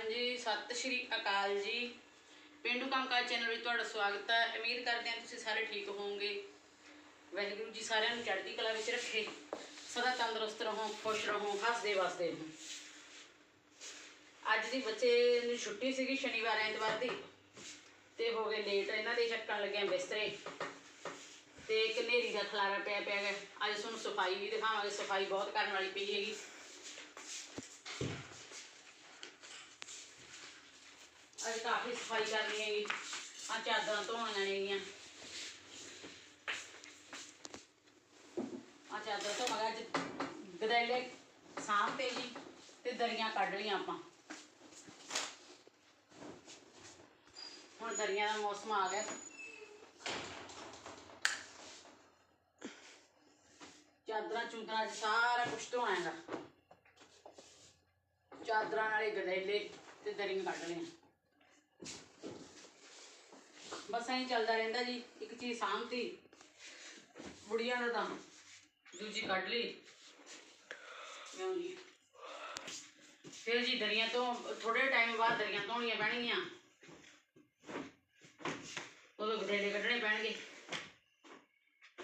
ਹਾਂਜੀ, ਸਤਿ ਸ਼੍ਰੀ ਅਕਾਲ ਜੀ। ਪਿੰਡੂ ਕੰਮਕਾਜ ਚੈਨਲ ਵਿੱਚ ਤੁਹਾਡਾ ਸਵਾਗਤ ਹੈ। ਉਮੀਦ ਕਰਦੇ ਹਾਂ ਤੁਸੀਂ ਸਾਰੇ ਠੀਕ ਹੋਵੋਗੇ। ਵਾਹਿਗੁਰੂ ਜੀ ਸਾਰਿਆਂ ਨੂੰ ਚੜ੍ਹਦੀ ਕਲਾ ਵਿੱਚ ਰੱਖੇ। ਸਦਾ ਤੰਦਰੁਸਤ ਰਹੋ, ਖੁਸ਼ ਰਹੋ, ਹੱਸਦੇ ਵਸਦੇ ਰਹੋ। ਅੱਜ ਦੀ ਬੱਚੇ ਨੂੰ ਛੁੱਟੀ ਸੀਗੀ ਸ਼ਨੀਵਾਰ, ਐਤਵਾਰ ਦੀ। ਤੇ ਹੋ ਗਏ ਲੇਟ ਇਹਨਾਂ ਦੇ ਚੱਕਣ ਲੱਗਿਆ ਬਿਸਤਰੇ। ਤੇ ਇੱਕ ਹਨੇਰੀ ਦਾ ਖਲਾਰਾ ਪਿਆ ਪਿਆ ਹੈ ਅੱਜ ਤੁਹਾਨੂੰ ਸਫ਼ਾਈ ਵੀ ਦਿਖਾਵਾਂਗੇ। ਸਫ਼ਾਈ ਬਹੁਤ ਕਰਨ ਵਾਲੀ ਪਈ ਹੈਗੀ। ਅੱਜ ਕਾਫੀ ਸਫ਼ਾਈ ਕਰਨੀ ਹੈਗੀ ਆ ਚਾਦਰਾਂ ਧੋਣੀਆਂ ਨੇਗੀਆਂ ਆ ਚਾਦਰ ਤੋਂ ਮਗਾ ਅੱਜ ਗਦੈਲੇ ਸਾਂਭ ਤੇ ਜੀ ਤੇ ਦਰੀਆਂ ਕੱਢ ਲਈਆਂ ਆਪਾਂ। ਹੁਣ ਦਰੀਆਂ ਦਾ ਮੌਸਮ ਆ ਗਿਆ। ਚਾਦਰਾਂ ਚੂਦਰਾਂ 'ਚ ਸਾਰਾ ਕੁਝ ਧੋਣਾ ਹੈਗਾ। ਚਾਦਰਾਂ ਨਾਲੇ ਗਦੈਲੇ ਤੇ ਦਰੀਆਂ ਕੱਢ ਲਈਆਂ। ਬਸ ਐਂ ਚੱਲਦਾ ਰਹਿੰਦਾ ਜੀ, ਇੱਕ ਚੀਜ਼ ਸਾਂਭਤੀ, ਬੁੜੀਆਂ ਦਾ ਤਾਂ, ਦੂਜੀ ਕੱਢ ਲਈ। ਕਿਉਂ ਜੀ? ਫਿਰ ਜੀ ਦਰੀਆਂ ਤੋਂ ਥੋੜੇ ਟਾਈਮ ਬਾਅਦ ਦਰੀਆਂ ਧੋਣੀਆਂ ਪੈਣਗੀਆਂ। ਉਦੋਂ ਗਦੇਲੇ ਕੱਢਣੇ ਪੈਣਗੇ।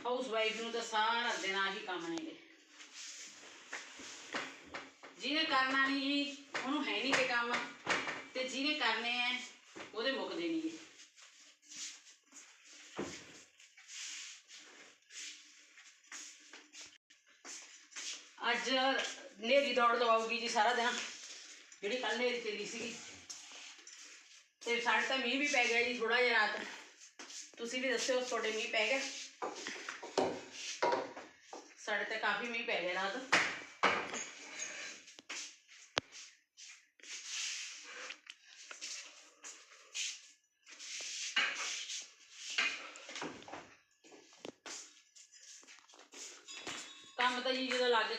ਹਾਊਸ ਵਾਈਫ ਨੂੰ ਤਾਂ ਸਾਰਾ ਦਿਨ ਆਹੀ ਕੰਮ ਨੇਗੇ। ਜਿਹਨੇ ਕਰਨਾ ਨਹੀਂ ਜੀ, ਉਹਨੂੰ ਹੈ ਨਹੀਂ ਕਿ ਕੰਮ ਤੇ ਜਿਹਨੇ ਕਰਨੇ ਐ ਉਹਦੇ ਮੁੱਕਦੇ ਨਹੀਂ ਜੀ ਅੱਜ ਨੇਰੀ ਦੌੜ ਲਵਾਉਗੀ ਜੀ ਸਾਰਾ ਦਿਨ। ਜਿਹੜੀ ਕੱਲ ਨੇਰੀ ਚੱਲੀ ਸੀਗੀ। ਤੇ ਸਾਡੇ ਤਾਂ ਮੀਂਹ ਵੀ ਪੈ ਗਿਆ ਜੀ ਥੋੜਾ ਜਿਹਾ ਰਾਤ। ਤੁਸੀਂ ਵੀ ਦੱਸਿਓ, ਤੁਹਾਡੇ ਮੀਂਹ ਪੈ ਗਿਆ? ਸਾਡੇ ਤਾਂ ਕਾਫੀ ਮੀਂਹ ਪੈ ਗਿਆ ਰਾਤ।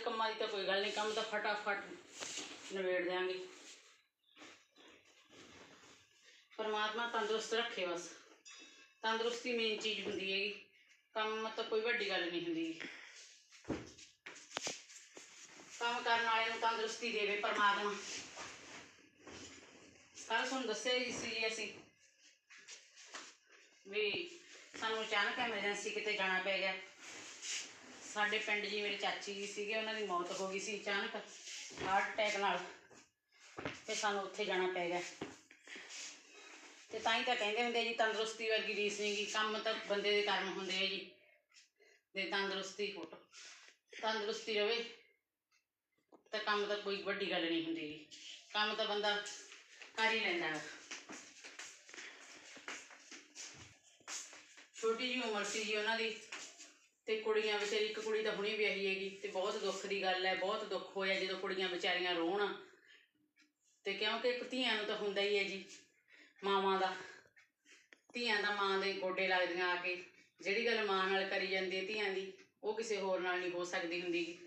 ਕੰਮਾਂ ਦੀ ਤਾਂ ਕੋਈ ਗੱਲ ਨਹੀਂ, ਕੰਮ ਤਾਂ ਫਟਾਫਟ ਨਿਬੇੜ ਦਿਆਂਗੇ। ਪਰਮਾਤਮਾ ਤੰਦਰੁਸਤ ਰੱਖੇ ਬਸ। ਤੰਦਰੁਸਤੀ ਮੇਨ ਚੀਜ਼ ਹੁੰਦੀ ਹੈਗੀ। ਕੰਮ ਤਾਂ ਕੋਈ ਵੱਡੀ ਗੱਲ ਨਹੀਂ ਹੁੰਦੀ। ਕੰਮ ਕਰਨ ਵਾਲੇ ਨੂੰ ਤੰਦਰੁਸਤੀ ਦੇਵੇ ਪਰਮਾਤਮਾ। ਕੱਲ ਤੁਹਾਨੂੰ ਦੱਸਿਆ ਜੀ ਸੀ ਅਸੀਂ ਵੀ ਸਾਨੂੰ ਅਚਾਨਕ ਐਮਰਜੈਂਸੀ ਕਿਤੇ ਜਾਣਾ ਪੈ ਗਿਆ। ਸਾਡੇ ਪਿੰਡ ਜੀ ਮੇਰੇ ਚਾਚੀ ਜੀ ਸੀਗੇ, ਉਹਨਾਂ ਦੀ ਮੌਤ ਹੋ ਗਈ ਸੀ ਅਚਾਨਕ ਹਾਰਟ ਅਟੈਕ ਨਾਲ, ਤੇ ਸਾਨੂੰ ਉੱਥੇ ਜਾਣਾ ਪੈ ਗਿਆ। ਤੇ ਤਾਂ ਹੀ ਤਾਂ ਕਹਿੰਦੇ ਹੁੰਦੇ ਜੀ, ਤੰਦਰੁਸਤੀ ਵਰਗੀ ਰੀਸ ਨਹੀਂ ਗੀ, ਕੰਮ ਤਾਂ ਬੰਦੇ ਦੇ ਕਰਮ ਹੁੰਦੇ ਆ ਜੀ। ਤੇ ਤੰਦਰੁਸਤੀ ਫੋਟੋ ਤੰਦਰੁਸਤੀ ਰਵੇ, ਤਾਂ ਕੰਮ ਤਾਂ ਕੋਈ ਵੱਡੀ ਗੱਲ ਨਹੀਂ ਹੁੰਦੀ ਜੀ। ਕੰਮ ਤਾਂ ਬੰਦਾ ਕਰ ਹੀ ਲੈਂਦਾ ਹੈ। ਛੋਟੀ ਜਿਹੀ ਉਮਰ ਸੀ ਜੀ ਉਹਨਾਂ ਦੀ। ਤੇ ਕੁੜੀਆਂ ਵਿਚਾਰੀ, ਇੱਕ ਕੁੜੀ ਤਾਂ ਹੁਣੀ ਵਿਆਹੀ ਹੈਗੀ ਤੇ ਬਹੁਤ ਦੁੱਖ ਦੀ ਗੱਲ ਹੈ, ਬਹੁਤ ਦੁੱਖ ਹੋਇਆ ਜਦੋਂ ਕੁੜੀਆਂ ਵਿਚਾਰੀਆਂ ਰੋਣ। ਤੇ ਕਿਉਂਕਿ ਇੱਕ ਧੀਆਂ ਨੂੰ ਤਾਂ ਹੁੰਦਾ ਹੀ ਹੈ ਜੀ, ਮਾਵਾਂ ਦਾ। ਧੀਆਂ ਦਾ ਮਾਂ ਦੇ ਗੋਡੇ ਲੱਗਦੀਆਂ ਆ ਕੇ, ਜਿਹੜੀ ਗੱਲ ਮਾਂ ਨਾਲ ਕਰੀ ਜਾਂਦੀ ਹੈ ਧੀਆਂ ਦੀ, ਉਹ ਕਿਸੇ ਹੋਰ ਨਾਲ ਨਹੀਂ ਹੋ ਸਕਦੀ ਹੁੰਦੀ।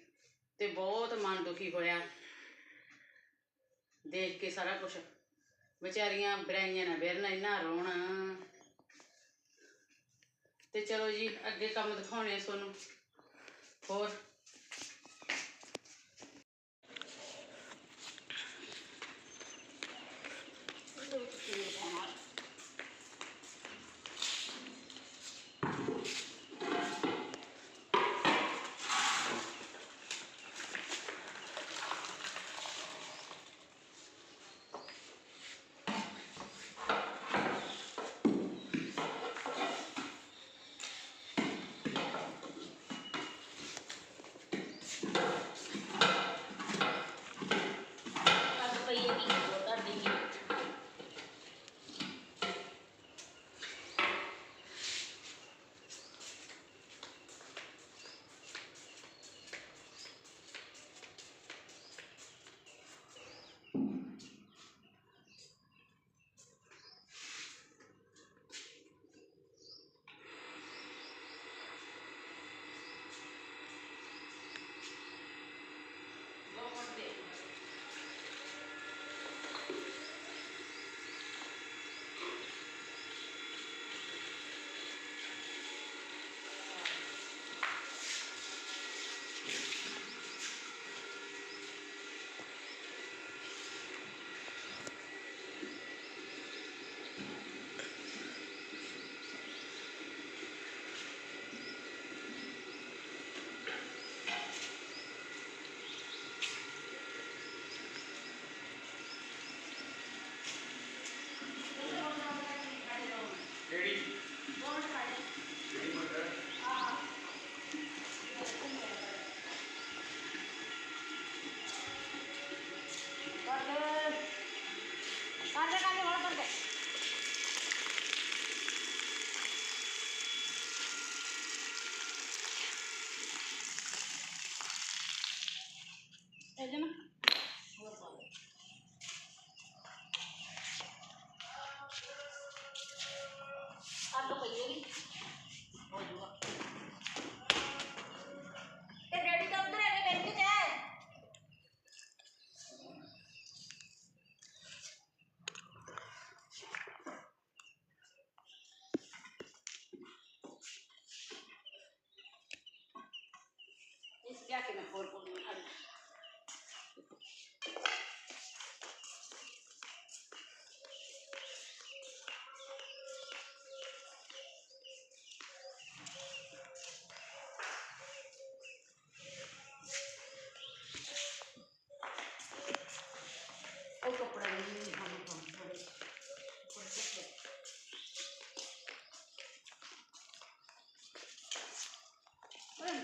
ਤੇ ਬਹੁਤ ਮਨ ਦੁਖੀ ਹੋਇਆ, ਦੇਖ ਕੇ ਸਾਰਾ ਕੁਝ ਵਿਚਾਰੀਆਂ ਬਰਾਈਆਂ ਨਾ ਬਿਰਨਾ ਇੰਨਾ ਰੋਣਾ। ਤੇ ਚਲੋ ਜੀ ਅੱਗੇ ਕੰਮ ਦਿਖਾਉਣੇ ਆ ਤੁਹਾਨੂੰ। ਹੋਰ?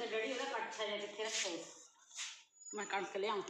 ਉਹ ਉਹਦਾ ਕੱਠਾ ਜਿਹਾ ਕਿੱਥੇ ਰੱਖਿਆ ਮੈਂ ਕੱਢ ਕੇ ਲਿਆਵਾਂ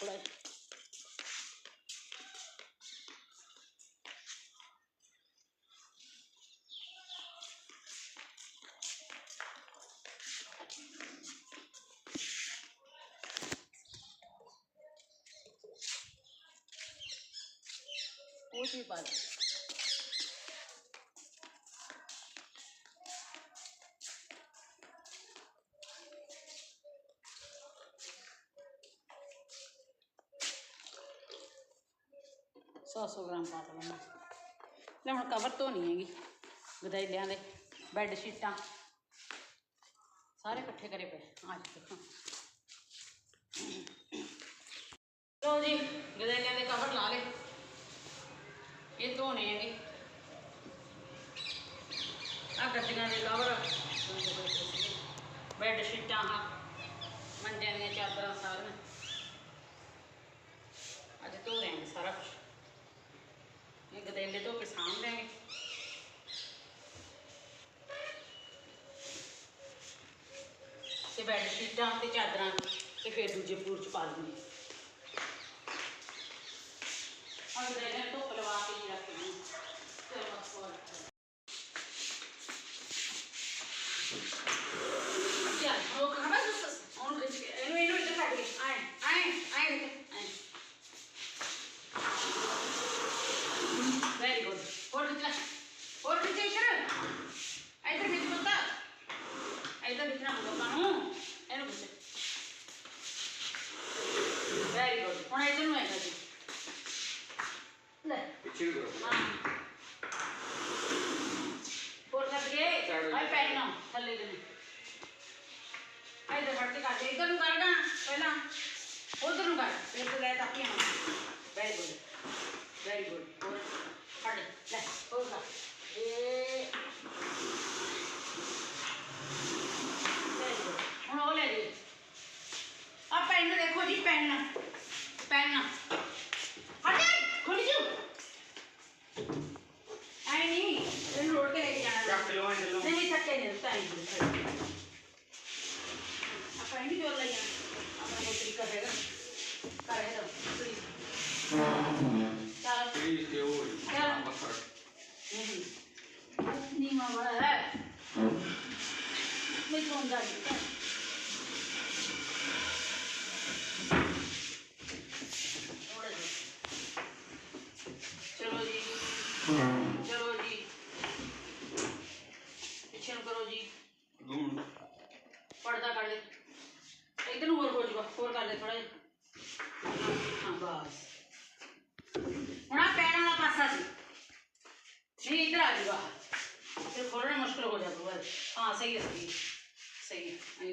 过来，我去把。ਸੌ ਗ੍ਰਾਮ ਪਾ ਲਵਾਂਗੇ ਲੈ ਹੁਣ ਕਵਰ ਧੋਣੀ ਹੈਗੀ। ਗਦੈਲਿਆਂ ਦੇ ਬੈੱਡ ਸ਼ੀਟਾਂ ਸਾਰੇ ਇਕੱਠੇ ਕਰੇ ਪਏ। ਆ ਦੇਖੋ। ਲੋ ਜੀ, ਗਦੈਲਿਆਂ ਦੇ ਕਵਰ ਲਾ ਲੇ ਇਹ ਧੋਣੇ ਹੈਗੇ। ਆ ਗੱਦੀਆਂ ਦੇ ਕਵਰ ਬੈੱਡ ਸ਼ੀਟਾਂ ਹਾਂ ਮੰਜਿਆਂ ਦੀਆਂ ਚਾਦਰਾਂ। ਬੈੱਡ ਸ਼ੀਟਾਂ ਤੇ ਚਾਦਰਾਂ ਤੇ ਫਿਰ ਦੂਜੇ ਫਲੋਰ ਚ ਪਾ ਦੂੰਗੀ ਆ ਗਦੈਲੇ ਧੁੱਪ ਲਵਾ ਕੇ ਹੀ ਰੱਖਣੀ ਤੇ ਬਸ ਹੋਰ ਚੱਲ ਉਹ ਕਹਾਂ ਬਸ ਉਹਨੂੰ ਖਿੱਚ ਕੇ ਇਹਨੂੰ ਇਹਨੂੰ ਇੱਧਰ ਕੱਢ ਕੇ ਆਏ ਆਏ ਆਏ ਆਏ ਵੈਰੀ ਗੁੱਡ ਹੋਰ ਖਿੱਚ ਲੈ ਹੋਰ ਖਿੱਚ ਇੱਧਰ ਇੱਧਰ ਖਿੱਚ ਪੁੱਤਾ ਇੱਧਰ ਖਿੱਚਣਾ ਹੋਊਗਾ ਆਪਾਂ ਨੂੰ ਇਹਨੂੰ ਖਿੱਚ ਵੈਰੀ ਗੁੱਡ ਹੁਣ ਇੱਧਰ ਨੂੰ ਆਏਗਾ ਜੀ ਲੈ ਹੋਰ ਕੱਢ ਕੇ ਆਈ ਪੈਨ ਨਾ ਥੱਲੇ ਦੇ ਇੱਧਰ ਫੜ ਕੇ ਕੱਢ ਇੱਧਰ ਨੂੰ ਕਰਨਾ ਪਹਿਲਾਂ ਉਧਰ ਨੂੰ ਕਰ ਫਿਰ ਤੂੰ ਲੈ ਤਾਂ ਕੀ ਵੈਰੀ ਗੁੱਡ ਵੈਰੀ ਗੁੱਡ ਹੋਰ ਫੜ ਲੈ ਹੋਰ ਕਰ ਇਹ Very good. ਹੁਣ ਉਹ ਲੈ ਜੀ ਆ ਪੈਨ ਦੇਖੋ ਜੀ ਪੈਨ ਪੈਨ ਹਟ ਖੁੱਲ ਜੂ ਆਈ ਨਹੀਂ ਇਹਨੂੰ ਰੋੜ ਕੇ ਲੈ ਕੇ ਜਾਣਾ ਚੱਕ ਲਓ ਇਹ ਲਓ ਨਹੀਂ ਥੱਕੇ ਨਹੀਂ ਟਾਈਮ ਆਪਾਂ ਨਹੀਂ ਜੋਰ ਲਈ ਆਪਣਾ ਕੋਈ ਤਰੀਕਾ ਹੈਗਾ ਕਰ ਹੈ ਪਲੀਜ਼ ਚਲ ਪਲੀਜ਼ ਤੇ ਉਹ ਚੱਲ। ਬਸ ਕਰ ਨਹੀਂ ਮਾਵਾ ਹੈ ਮੈਂ ਤੋਂ ਦਾ ਨਹੀਂ ਚਲੋ ਜੀ। ਚਲੋ ਜੀ। ਪਿੱਛੇ ਨੂੰ ਕਰੋ ਜੀ। ਦੂਣ ਪਰਦਾ ਕਰ ਲੈ। ਇਧਰ ਨੂੰ ਹੋਰ ਹੋ ਜਾਊਗਾ ਹੋਰ ਕਰ ਲੈ ਥੋੜਾ ਜਿਹਾ। ਹਾਂ ਬਸ। ਹੁਣ ਆ ਪੈਰਾਂ ਦਾ ਪਾਸਾ ਸੀ ਨਹੀਂ ਇਧਰ ਆ ਜਾਊਗਾ ਫਿਰ ਖੋਲਣਾ ਮੁਸ਼ਕਲ ਹੋ ਜਾਊਗਾ। ਹਾਂ ਸਹੀ ਹੈ ਸਹੀ। ਸਹੀ ਹੈ ਆਈ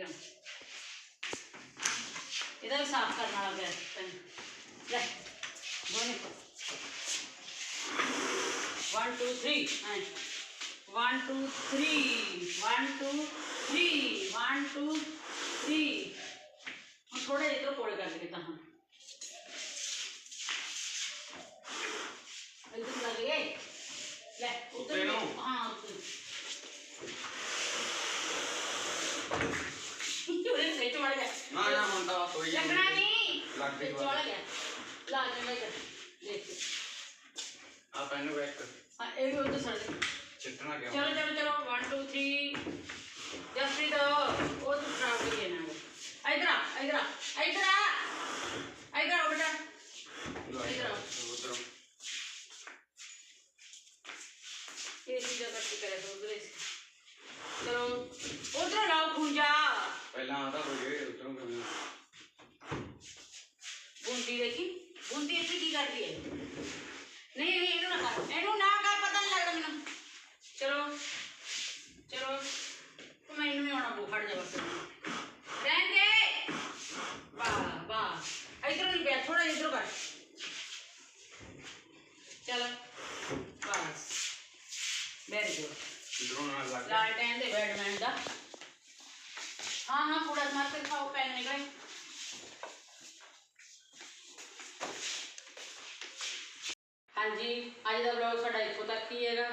ਇਹਦਾ ਵੀ ਸਾਫ਼ ਕਰਨ ਵਾਲਾ ਪਿਆ ਲੈ ਦੋਨੇ ਕੋ 1 2 3 ਐਂ 1 2 3 1 2 3 1 2 3 ਹੁਣ ਥੋੜਾ ਜਿਹਾ ਕੋਲ ਕਰ ਦੇ ਤਾਂ ਹਾਂ। ਤੇ ਚੌੜਾ ਗਿਆ ਲਾ ਦੇ ਮੈਂ ਕਰ ਦੇਖ ਕੇ। ਆ ਪੈਨ ਬੈਕ ਹਾਂ ਇਹ ਵੀ ਉੱਧਰ ਸੜ ਦੇ ਚਿੱਟਣਾ ਕਿਉਂ ਚਲੋ ਚਲੋ ਚਲੋ 1 2 3 ਜਸਪ੍ਰੀਤ ਉਹ ਤੂੰ ਖਰਾਬ ਕਰੀ ਨਾ ਇਧਰ ਆ ਇਧਰ ਆ ਇਧਰ ਆ ਇਧਰ ਆ ਬੇਟਾ ਉਧਰ ਇਹ ਸੀ ਜਗ੍ਹਾ ਤੇ ਕਰੇ ਸੋ ਉਧਰ ਚਲੋ ਉਧਰ ਲਾਓ ਖੁੰਜਾ ਪਹਿਲਾਂ ਆਦਾ ਹੋ ਗਏ ਉਧਰੋਂ ਕਿਵੇਂ ਬੁੰਦੀ ਦੇਖੀ ਬੁੰਦੀ ਇੱਥੇ ਕੀ ਕਰਦੀ ਹੈ ਨਹੀਂ ਨਹੀਂ ਇਹਨੂੰ ਨਾ ਕਰ ਇਹਨੂੰ ਨਾ ਕਰ ਪਤਾ ਨਹੀਂ ਲੱਗਦਾ ਮੈਨੂੰ ਚਲੋ ਚਲੋ ਤੂੰ ਮੈਨੂੰ ਨਹੀਂ ਆਉਣਾ ਬੋ ਫੜ ਜਾ ਬਸ ਰਹਿਣ ਦੇ ਵਾਹ ਵਾਹ ਇਧਰੋਂ ਨਹੀਂ ਪਿਆ ਥੋੜਾ ਇਧਰੋਂ ਕਰ ਚਲੋ ਬਸ ਵੈਰੀ ਗੁੱਡ ਉਧਰੋਂ ਨਾਲ ਲੱਗ ਲਾਲਟੈਨ ਦੇ ਬੈਡਮੈਨ ਦਾ ਹਾਂ ਹਾਂ ਕੂੜਾ ਮਾਰ ਕੇ ਖਾਓ ਪੈਨ ਨਿਕਲੇ ਹਾਂਜੀ, ਅੱਜ ਦਾ ਵਲੌਗ ਸਾਡਾ ਇੱਥੋਂ ਤੱਕ ਹੀ ਹੈਗਾ।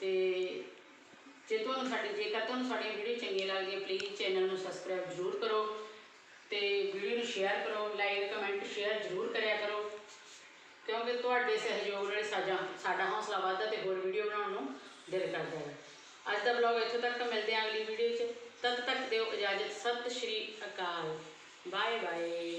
ਤੇ ਜੇ ਤੁਹਾਨੂੰ ਸਾਡੀ ਜੇਕਰ ਤੁਹਾਨੂੰ ਸਾਡੀਆਂ ਵੀਡੀਓ ਚੰਗੀਆਂ ਲੱਗਦੀਆਂ ਪਲੀਜ਼ ਚੈਨਲ ਨੂੰ ਸਬਸਕ੍ਰਾਈਬ ਜ਼ਰੂਰ ਕਰੋ ਤੇ ਵੀਡੀਓ ਨੂੰ ਸ਼ੇਅਰ ਕਰੋ ਲਾਈਕ ਕਮੈਂਟ ਸ਼ੇਅਰ ਜ਼ਰੂਰ ਕਰਿਆ ਕਰੋ। ਕਿਉਂਕਿ ਤੁਹਾਡੇ ਸਹਿਯੋਗ ਨਾਲ ਸਾਡਾ ਸਾਡਾ ਹੌਸਲਾ ਵੱਧਦਾ ਤੇ ਹੋਰ ਵੀਡੀਓ ਬਣਾਉਣ ਨੂੰ ਦਿਲ ਕਰਦਾ ਹੈ। ਅੱਜ ਦਾ ਵਲੌਗ ਇੱਥੋਂ ਤੱਕ, ਮਿਲਦੇ ਹਾਂ ਅਗਲੀ ਵੀਡੀਓ 'ਚ। ਤਦ ਤੱਕ ਦਿਓ ਇਜਾਜ਼ਤ। ਸਤਿ ਸ਼੍ਰੀ ਅਕਾਲ। Bye bye